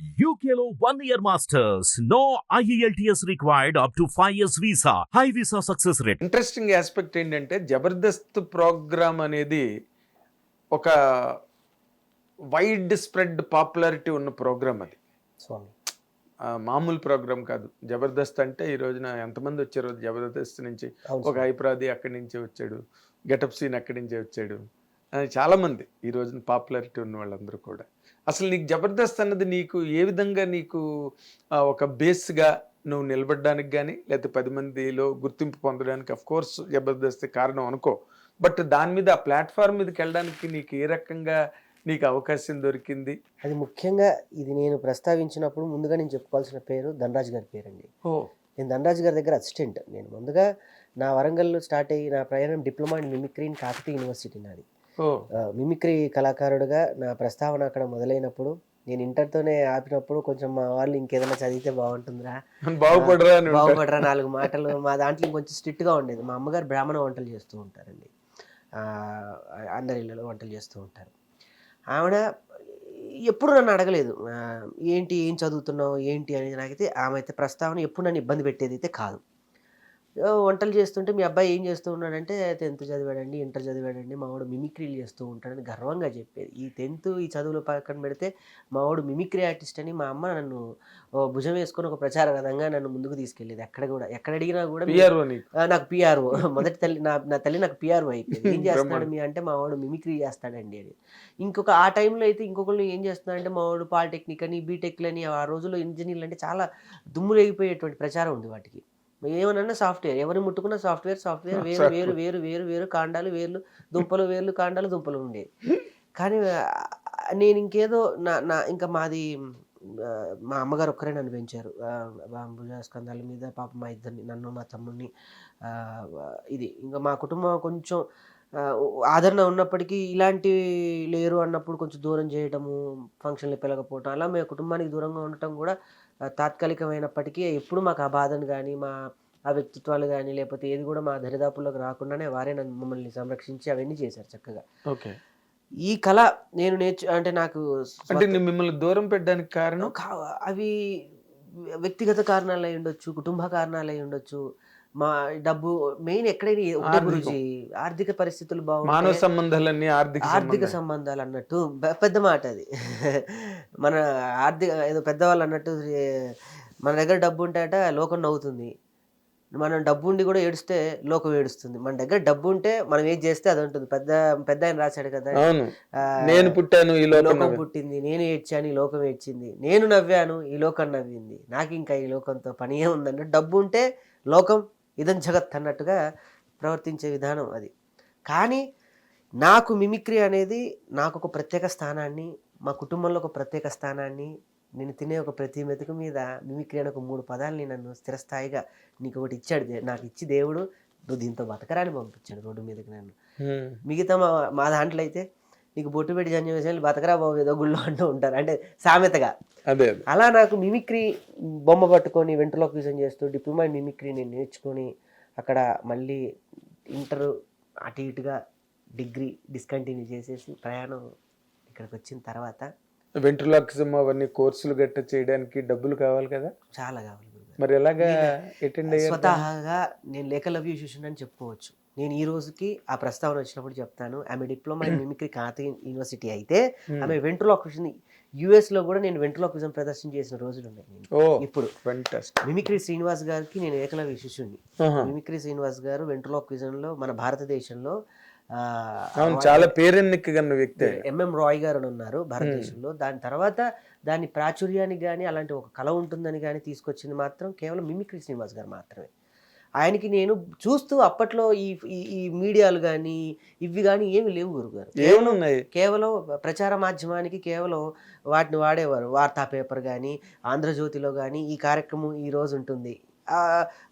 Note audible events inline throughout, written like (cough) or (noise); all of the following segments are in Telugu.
UKLO one year masters. No E IELTS required up to 5 years visa. High visa success rate. Interesting aspect ఏంటంటే జబర్దస్త్ ప్రోగ్రామ్ అనేది ఒక వైడ్ స్ప్రెడ్ పాపులారిటీ ఉన్న ప్రోగ్రామ్ అది. మామూలు ప్రోగ్రామ్ కాదు. జబర్దస్త్ అంటే ఈ రోజున ఎంతమంది వచ్చారు? జబర్దస్త్ నుంచి ఒక హైప్రాది అక్కడి నుంచే వచ్చాడు. గెటప్ సీన్ అక్కడి నుంచే వచ్చాడు. అని చాలా మంది ఈ రోజున పాపులారిటీ ఉన్న వాళ్ళందరూ కూడా. అసలు నీకు జబర్దస్త్ అన్నది నీకు ఏ విధంగా నీకు ఒక బేస్గా నువ్వు నిలబడడానికి కానీ లేకపోతే పది మందిలో గుర్తింపు పొందడానికి అఫ్ కోర్స్ జబర్దస్త్ కారణం అనుకో. బట్ దాని మీద ఆ ప్లాట్ఫామ్ మీదకి వెళ్ళడానికి నీకు ఏ రకంగా నీకు అవకాశం దొరికింది? అది ముఖ్యంగా ఇది నేను ప్రస్తావించినప్పుడు ముందుగా నేను చెప్పుకోవాల్సిన పేరు ధనరాజ్ గారి పేరండి. ఓ. నేను ధనరాజ్ గారి దగ్గర అసిస్టెంట్. నేను ముందుగా నా వరంగల్లో స్టార్ట్ అయ్యి నా ప్రయాణం diploma in mimicry in Kakatiya university నాది. మిమిక్రీ కళాకారుడుగా నా ప్రస్తావన అక్కడ మొదలైనప్పుడు నేను ఇంటర్తోనే ఆపినప్పుడు కొంచెం మా వాళ్ళు ఇంకేదైనా చదివితే బాగుంటుందిరా. (laughs) బాగుపడరా. బాగుపడరా నాలుగు మాటలు. మా దాంట్లో ఇంకొంచెం స్ట్రిక్ట్గా ఉండేది. మా అమ్మగారు బ్రాహ్మణ వంటలు చేస్తూ ఉంటారండి. ఆ, అందరి ఇళ్ళలో వంటలు చేస్తూ ఉంటారు. ఆవిడ ఎప్పుడు నన్ను అడగలేదు. ఏంటి ఏం చదువుతున్నావు ఏంటి అనేది నాకైతే ఆమె అయితే ప్రస్తావన ఎప్పుడు నన్ను ఇబ్బంది పెట్టేది అయితే కాదు. వంటలు చేస్తుంటే మీ అబ్బాయి ఏం చేస్తూ ఉన్నాడంటే టెన్త్ చదివాడండి ఇంటర్ చదివాడండి మా వాడు మిమిక్రీలు చేస్తూ ఉంటాడని గర్వంగా చెప్పేది. ఈ టెన్త్ ఈ చదువులు పక్కన పెడితే మా వాడు మిమిక్రీ ఆర్టిస్ట్ అని మా అమ్మ నన్ను భుజం వేసుకొని ఒక ప్రచార విధంగా నన్ను ముందుకు తీసుకెళ్ళేది. ఎక్కడ కూడా ఎక్కడ అడిగినా కూడా నీకు. పిఆర్ఓ. (laughs) మొదటి తల్లి నా నా తల్లి నాకు పిఆర్ఓ అయిపోయింది. ఏం (laughs) చేస్తున్నాడు. మీ అంటే మా వాడు మిమిక్రీ చేస్తాడండి అని. ఇంకొక ఆ టైంలో అయితే ఇంకొకళ్ళు ఏం చేస్తున్నాడంటే మా వాడు పాలిటెక్నిక్ అని బీటెక్ అని ఆ రోజుల్లో ఇంజనీర్లు అంటే చాలా దుమ్ము రేగిపోయేటువంటి ప్రచారం ఉంది వాటికి. ఏమన్నా సాఫ్ట్వేర్ ఎవరు ముట్టుకున్న సాఫ్ట్వేర్ సాఫ్ట్వేర్ వేరు వేరు వేరు వేరు వేరు కాండాలు వేర్లు దుంపలు వేర్లు కాండాలు దుంపలు ఉండేవి కానీ నేను ఇంకేదో నా నా ఇంకా మాది మా అమ్మగారు ఒక్కరే నన్ను పెంచారు. భుజ స్కంధాల మీద పాప మా ఇద్దరిని నన్ను మా తమ్ముడిని ఇది ఇంకా మా కుటుంబం కొంచెం ఆదరణ ఉన్నప్పటికీ ఇలాంటివి లేరు అన్నప్పుడు కొంచెం దూరం చేయటము ఫంక్షన్లు పిలకపోవటం అలా మా కుటుంబానికి దూరంగా ఉండటం కూడా తాత్కాలికమైనప్పటికీ ఎప్పుడు మాకు ఆ బాధను కానీ మా ఆ వ్యక్తిత్వాలు కానీ లేకపోతే ఏది కూడా మా దరిదాపుల్లోకి రాకుండానే వారే నన్ను మమ్మల్ని సంరక్షించి అవన్నీ చేశారు చక్కగా. ఓకే. ఈ కళ నేను నేర్చు అంటే నాకు అంటే నీ మిమ్మల్ని దూరం పెట్టడానికి కారణం? కా- అవి వ్యక్తిగత కారణాలు ఉండొచ్చు కుటుంబ కారణాలు అయి ఉండొచ్చు మా డబ్బు మెయిన్ ఎక్కడైనా ఒకటే ఆర్థికం. పరిస్థితులు మానవ బాగుంటాయి సంబంధాలన్నీ ఆర్థిక ఆర్థిక సంబంధాలు. అన్నట్టు పెద్ద మాట అది. (laughs) మన ఆర్థిక ఏదో పెద్దవాళ్ళు అన్నట్టు ఏ, మన దగ్గర డబ్బు ఉంటేట లోకం నవ్వుతుంది. మనం డబ్బు ఉండి కూడా ఏడుస్తే లోకం ఏడుస్తుంది. మన దగ్గర డబ్బు ఉంటే మనం ఏది చేస్తే అది ఉంటుంది. పెద్ద పెద్ద ఆయన రాశాడు కదా. నేను పుట్టాను ఈ లోకం లోకం పుట్టింది నేను ఏడ్చాను ఈ లోకం ఏడ్చింది. నేను నవ్వాను ఈ లోకం నవ్వింది. నాకు ఇంకా ఈ లోకంతో పని ఏముందన్న డబ్బు ఉంటే లోకం ఇదం జగత్ అన్నట్టుగా ప్రవర్తించే విధానం అది కానీ నాకు మిమిక్రీ అనేది నాకు ఒక ప్రత్యేక స్థానాన్ని మా కుటుంబంలో ఒక ప్రత్యేక స్థానాన్ని నేను తినే ఒక ప్రతి మెతుకు మీద మిమిక్రీ అనే ఒక మూడు పదాలని నన్ను స్థిరస్థాయిగా నీకు ఒకటి ఇచ్చాడు నాకు ఇచ్చి దేవుడు నువ్వు దీంతో బతకరాని పంపించాడు రోడ్డు మీదకి నన్ను. మిగతా మా మా దాంట్లో అయితే నీకు బొట్టు పెట్టి జన్యం వేసి బతకరా బాబు ఏదో గుళ్ళో అంటూ ఉంటారు. అంటే సామెతగా. అదే అలా నాకు మిమిక్రీ బొమ్మ పట్టుకొని వెంట్రలోక్విజన్ చేస్తూ డిప్లొమా ఇన్ మిమిక్రీ నేను నేర్చుకొని అక్కడ మళ్ళీ ఇంటర్ అటు ఇటుగా డిగ్రీ డిస్కంటిన్యూ చేసేసి ప్రయాణం ఇక్కడికి వచ్చిన తర్వాత వెంట్రులాక్సిజం అవన్నీ కోర్సులు గట్ట చేయడానికి డబ్బులు కావాలి కదా? చాలా కావాలి. మరి ఎలాగా అటెండ్ అయ్యారు? స్వతహాగా నేను లేఖలవ్యూ శిష్యుని అని చెప్పుకోవచ్చు. నేను ఈ రోజుకి ఆ ప్రస్తావన వచ్చినప్పుడు చెప్తాను. ఆమె diploma in mimicry Kakatiya university అయితే హ్మ్. ఆమె వెంట్రలోక్విజన్ యుఎస్లో కూడా నేను వెంట్రలోక్విజన్ ప్రదర్శన చేసిన రోజులు ఉన్నాయి ఇప్పుడు మిమిక్రీ శ్రీనివాస్ గారికి నేను ఏకలవ్య శిష్యుని మిమిక్రీ శ్రీనివాస్ గారు వెంట్రలోక్విజన్లో మన భారతదేశంలో అవును చాలా పేరెన్నికగన్న వ్యక్తి. ఎంఎం రాయ్ గారు ఉన్నారు భారతదేశంలో. దాని తర్వాత దాని ప్రాచుర్యానికి కానీ అలాంటి ఒక కళ ఉంటుందని కానీ తీసుకొచ్చింది మాత్రం కేవలం మిమిక్రీ శ్రీనివాస్ గారు మాత్రమే. ఆయనకి నేను చూస్తూ అప్పట్లో ఈ ఈ- మీడియాలు కానీ ఇవి కానీ ఏమి లేవు గురుగారు. ఏమనున్నాయి కేవలం ప్రచార మాధ్యమానికి కేవలం వాటిని వాడేవారు. వార్తా పేపర్ కానీ ఆంధ్రజ్యోతిలో కానీ ఈ కార్యక్రమం ఈ రోజు ఉంటుంది.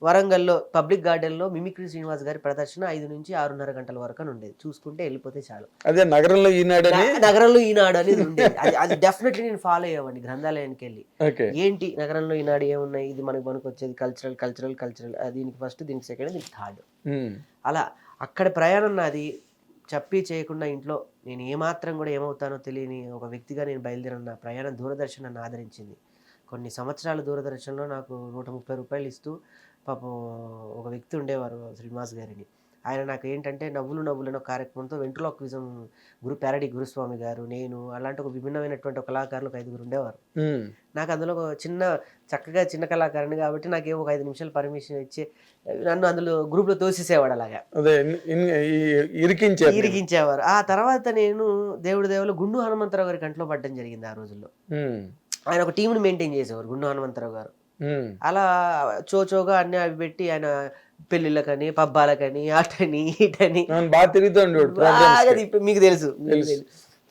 వరంగల్లో పబ్లిక్ గార్డెన్లో మిమిక్రీ శ్రీనివాస్ గారి ప్రదర్శన ఐదు నుంచి ఆరున్నర గంటల వరకు అని ఉండేది. చూసుకుంటే వెళ్ళిపోతే చాలు. అదే నగరంలో ఈనాడని న- నగరంలో ఈనాడు అనేది ఉండేది. అది అది డెఫినెట్లీ నేను ఫాలో అయ్యేవాడిని గ్రంథాలయానికి వెళ్ళి. ఏంటి నగరంలో ఈనాడు ఏమున్నాయి? ఇది మనకు మనకు వచ్చేది కల్చరల్ కల్చరల్ కల్చరల్ దీనికి ఫస్ట్ దీనికి సెకండ్ దీనికి థర్డ్. అలా అక్కడ ప్రయాణం నాది చెప్పి చేయకుండా ఇంట్లో నేను ఏమాత్రం కూడా ఏమవుతానో తెలియని ఒక వ్యక్తిగా నేను బయలుదేరిన నా ప్రయాణం దూరదర్శన్ నన్ను ఆదరించింది. కొన్ని సంవత్సరాల దూరదర్శన్లో నాకు నూట ముప్పై రూపాయలు ఇస్తూ పాపం ఒక వ్యక్తి ఉండేవారు శ్రీనివాస్ గారిని. ఆయన నాకు ఏంటంటే నవ్వులు నవ్వులు అనే ఒక కార్యక్రమంతో వెంట్రులాక్విజం గురు ప్యారడి గురుస్వామి గారు నేను అలాంటి ఒక విభిన్నమైనటువంటి ఒక కళాకారులు ఒక ఐదుగురు ఉండేవారు. నాకు అందులో ఒక చిన్న చక్కగా చిన్న కళాకారుని కాబట్టి నాకు ఏవో ఒక ఐదు నిమిషాలు పర్మిషన్ ఇచ్చి నన్ను అందులో గ్రూప్లో తోసేసేవాడు అలాగా. ఇరికించారు. ఇరికించేవారు. ఆ తర్వాత నేను దేవుడి దేవులు గుండు హనుమంతరావు గారి కంట్లో పడ్డం జరిగింది ఆ రోజుల్లో. ఆయన ఒక టీంని మెయింటైన్ చేసేవారు గుండు హనుమంతరావు గారు. అలా చోచోగా అన్ని అవి పెట్టి ఆయన పెళ్ళిళ్ళకని పబ్బాలకని అటని ఇటని. బాగా మీకు తెలుసు.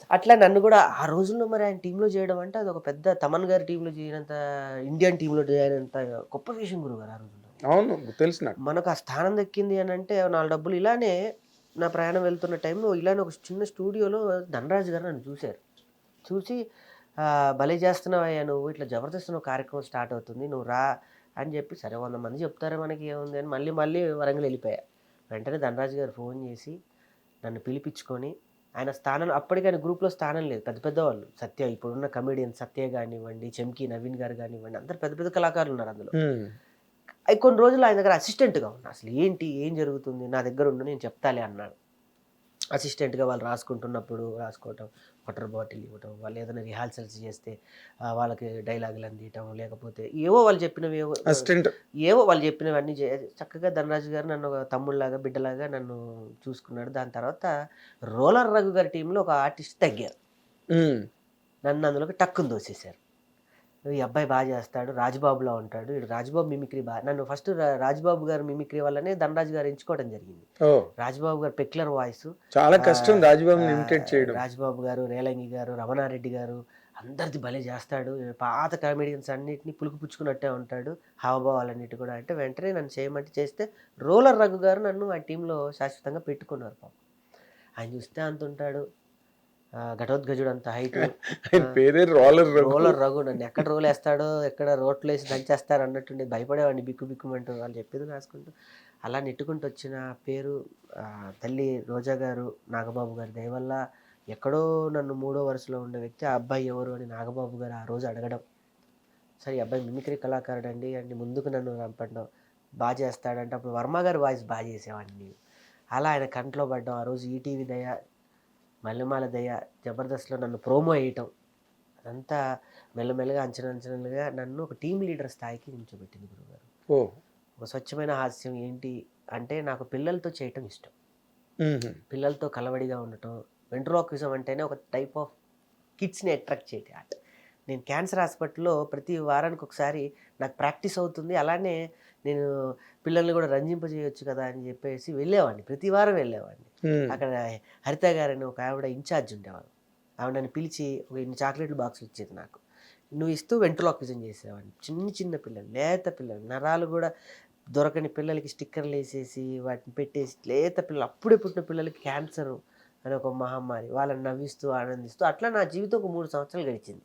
అట్లా నన్ను కూడా ఆ రోజుల్లో మరి ఆయన టీంలో చేయడం అంటే అది ఒక పెద్ద తమన్ గారి టీంలో చేయనంత ఇండియన్ టీంలో చేయనంత గొప్ప విషయం గురువు గారు ఆ రోజుల్లో. అవును తెలుసు నాకు. మనకు ఆ స్థానం దక్కింది అని అంటే నాలుగు డబ్బులు ఇలానే నా ప్రయాణం వెళ్తున్న టైంలో ఇలానే ఒక చిన్న స్టూడియోలో ధనరాజు గారు నన్ను చూశారు. చూసి "ఆ, భలే చేస్తున్నావయ్యా నువ్వు. ఇట్లా జబర్దస్త్ నువ్వు కార్యక్రమం స్టార్ట్ అవుతుంది. నువ్వు రా అని చెప్పి సరే వంద మంది చెప్తారా మనకి ఏముంది అని మళ్ళీ మళ్ళీ వరంగల్ వెళ్ళిపోయా. వెంటనే ధనరాజు గారు ఫోన్ చేసి నన్ను పిలిపించుకొని ఆయన స్థానం అప్పటికి ఆయన గ్రూప్లో స్థానం లేదు. పెద్ద పెద్ద వాళ్ళు. సత్య ఇప్పుడున్న కమెడియన్ సత్య కానివ్వండి చెంకి నవీన్ గారు కానివ్వండి అందరు పెద్ద పెద్ద కళాకారులు ఉన్నారు అందులో. కొన్ని రోజులు ఆయన దగ్గర అసిస్టెంట్గా ఉన్నా. అసలు ఏంటి? ఏం జరుగుతుంది? నా దగ్గర ఉండు నేను చెప్తాలే అన్నాడు. అసిస్టెంట్గా వాళ్ళు రాసుకుంటున్నప్పుడు రాసుకోవటం వాటర్ బాటిల్ ఇవ్వటం వాళ్ళు ఏదైనా రిహార్సల్స్ చేస్తే వాళ్ళకి డైలాగులు అందియటం లేకపోతే ఏవో వాళ్ళు చెప్పినవి ఏవో అసిస్టెంట్. ఏవో వాళ్ళు చెప్పినవన్నీ చే చక్కగా ధనరాజు గారు నన్ను ఒక తమ్ముళ్ళలాగా బిడ్డలాగా నన్ను చూసుకున్నాడు. దాని తర్వాత రోలర్ రఘు గారి టీంలో ఒక ఆర్టిస్ట్ తగ్గారు. నన్ను అందులోకి టక్కుని దోసేశారు ఈ అబ్బాయి బాగా చేస్తాడు రాజబాబులా ఉంటాడు వీడు రాజబాబు మిమిక్రీ బాగా నన్ను ఫస్ట్ రాజబాబు గారు మిమిక్రీ వల్లనే ధనరాజు గారు ఎంచుకోవడం జరిగింది. రాజబాబు గారు పెక్యులర్ వాయిస్. చాలా కష్టం ఇమిటేట్ చేయడం. రాజబాబు గారు రేలంగి గారు రమణారెడ్డి గారు అందరిది భలే చేస్తాడు. పాత కామెడియన్స్ అన్నిటిని పులుకు పుచ్చుకున్నట్టే ఉంటాడు. హావభావాలన్నిటి కూడా. అంటే వెంటనే నన్ను చేయమంటే చేస్తే రోలర్ రఘు గారు నన్ను ఆ టీంలో శాశ్వతంగా పెట్టుకున్నారు పాపం. ఆయన చూస్తే అంత ఉంటాడు ఘటోద్గజుడు అంత హైట్ (laughs) పేరే రోలర్ రోలర్ రఘు నన్ను ఎక్కడ రోల్ వేస్తాడో ఎక్కడ రోట్లు వేసి దంచేస్తాడు అన్నట్టుండి భయపడేవాడిని బిక్కు బిక్కుమంటూ వాళ్ళు చెప్పేది రాసుకుంటూ. అలా నెట్టుకుంటూ వచ్చిన పేరు తల్లి రోజా గారు నాగబాబు గారి దయ వల్ల ఎక్కడో నన్ను మూడో వరుసలో ఉండే వ్యక్తి ఆ అబ్బాయి ఎవరు అని నాగబాబు గారు ఆ రోజు అడగడం. సరే అబ్బాయి మిమిక్రీ కళాకారుడు అండి అని ముందుకు నన్ను రంపడం బాగా చేస్తాడంటే అప్పుడు వర్మ గారి వాయిస్ బాగా చేసేవాడిని. అలా ఆయన కంట్లో పడ్డం. ఆ రోజు ఈటీవీ దయ మల్లెమాల దయ జబర్దస్త్లో నన్ను ప్రోమో వేయటం అదంతా మెల్లమెల్లగా అంచనా అంచనాలుగా నన్ను ఒక టీం లీడర్ స్థాయికి నిల్చోబెట్టింది గురుగారు ఓ. ఒక స్వచ్ఛమైన హాస్యం ఏంటి అంటే నాకు పిల్లలతో చేయటం ఇష్టం. పిల్లలతో కలవడిగా ఉండటం వెంట్రోక్విజం అంటేనే ఒక టైప్ ఆఫ్ కిడ్స్ని అట్రాక్ట్ చేయటం ఆర్ట్ నేను క్యాన్సర్ హాస్పిటల్లో ప్రతి వారానికి ఒకసారి నాకు ప్రాక్టీస్ అవుతుంది అలానే నేను పిల్లల్ని కూడా రంజింపజేయొచ్చు కదా అని చెప్పేసి వెళ్ళేవాడిని. ప్రతి వారం వెళ్ళేవాడిని. అక్కడ హరిత గారని ఒక ఆవిడ ఇన్ఛార్జ్ ఉండేవారు ఆవిడ నన్ను పిలిచి ఒక ఇన్ని చాక్లెట్లు బాక్సులు ఇచ్చేది నాకు. నువ్వు ఇస్తూ వెంట్రలాక్విజన్ చేసేవాడిని. చిన్న చిన్న పిల్లలు లేత పిల్లలు నరాలు కూడా దొరకని పిల్లలకి స్టిక్కర్లు వేసేసి వాటిని పెట్టేసి లేత పిల్లలు అప్పుడే పుట్టిన పిల్లలకి క్యాన్సర్ అని ఒక మహమ్మారి. వాళ్ళని నవ్విస్తూ ఆనందిస్తూ అట్లా నా జీవితం ఒక మూడు సంవత్సరాలు గడిచింది.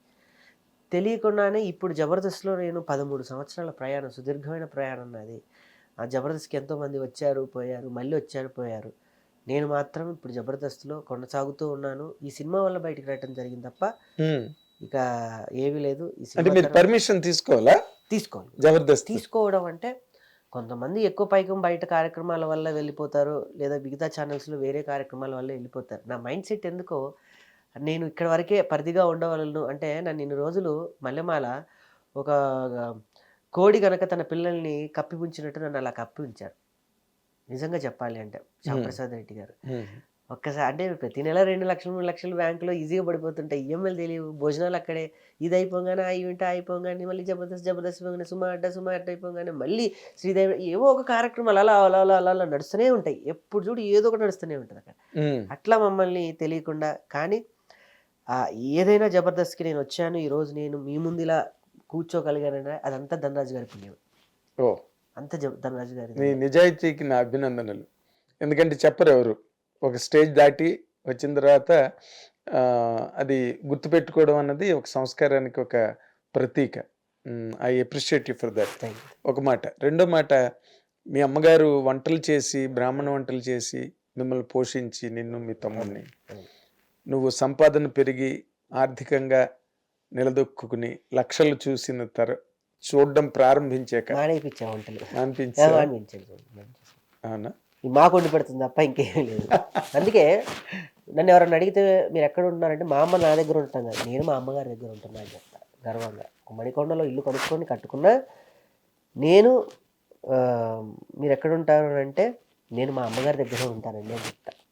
తెలియకుండానే ఇప్పుడు జబర్దస్త్లో నేను పదమూడు సంవత్సరాల ప్రయాణం సుదీర్ఘమైన ప్రయాణం నాది. ఆ జబర్దస్త్కి ఎంతోమంది వచ్చారు పోయారు మళ్ళీ వచ్చారు పోయారు. నేను మాత్రం ఇప్పుడు జబర్దస్త్లో కొనసాగుతూ ఉన్నాను. ఈ సినిమా వల్ల బయటికి రావటం జరిగింది తప్ప. ఇక ఏమీ లేదు. అంటే మీరు పర్మిషన్ తీసుకోవాలా? తీసుకోవాలి. జబర్దస్త్. తీసుకోవడం అంటే కొంతమంది ఎక్కువ పైకం బయట కార్యక్రమాల వల్ల వెళ్ళిపోతారు లేదా మిగతా ఛానల్స్లో వేరే కార్యక్రమాల వల్ల వెళ్ళిపోతారు. నా మైండ్ సెట్ ఎందుకో నేను ఇక్కడ వరకే పరిధిగా ఉండవలను అంటే నన్ను ఇన్ని రోజులు మల్లెమాల ఒక కోడి గనక తన పిల్లల్ని కప్పి ఉంచినట్టు నన్ను అలా కప్పి ఉంచారు నిజంగా చెప్పాలి అంటే శ్యామప్రసాద్ రెడ్డి గారు. ఒక్కసారి అంటే ప్రతి నెల రెండు లక్షలు మూడు లక్షలు బ్యాంకులో ఈజీగా పడిపోతుంటాయి. ఈఎంఐలు తెలియవు. భోజనాలు అక్కడే. ఇది అయిపోగానే ఆ ఈవెంట్ అయిపోగానే మళ్ళీ జబర్దస్త్ జబర్దస్త్ అయిపోగానే సుమా అడ్డ సుమా అడ్డ అయిపోగానే మళ్ళీ శ్రీదేవి ఏవో ఒక కార్యక్రమాలు అలా అలా అలా అలా అలా నడుస్తూనే ఉంటాయి. ఎప్పుడు చూడు ఏదో ఒకటి నడుస్తూనే ఉంటుంది అక్కడ. అట్లా మమ్మల్ని తెలియకుండా కానీ ఏదైనా జబర్దస్త్కి నేను వచ్చాను ఈరోజు నేను మీ ముందు ఇలా కూర్చోగలిగానంటే అదంతా ధనరాజు గారి పుణ్యం ఓ. అంత ధనరాజు గారి మీ నిజాయితీకి నా అభినందనలు. ఎందుకంటే చెప్పరు ఎవరు ఒక స్టేజ్ దాటి వచ్చిన తర్వాత అది గుర్తుపెట్టుకోవడం అన్నది ఒక సంస్కారానికి ఒక ప్రతీక. I appreciate you for that. Thank you ఒక మాట రెండో మాట మీ అమ్మగారు వంటలు చేసి బ్రాహ్మణ వంటలు చేసి మిమ్మల్ని పోషించి నిన్ను మీ తమ్ముడిని. నువ్వు సంపాదన పెరిగి ఆర్థికంగా నిలదొక్కుని లక్షలు చూసిన తర చూడడం ప్రారంభించాక మానేపించా వంటలు. అవునా? మాకు పెడుతుంది తప్ప ఇంకేం లేదు. అందుకే నన్ను ఎవరైనా అడిగితే మీరు ఎక్కడ ఉంటున్నారంటే మా అమ్మ నా దగ్గర ఉంటాను కదా నేను మా అమ్మగారి దగ్గర ఉంటున్నా అని చెప్తా గర్వంగా. ఒక మణికొండలో ఇల్లు కొనుక్కొని కట్టుకున్నా నేను మీరు ఎక్కడ ఉంటారు అంటే నేను మా అమ్మగారి దగ్గర ఉంటానండి అని చెప్తా.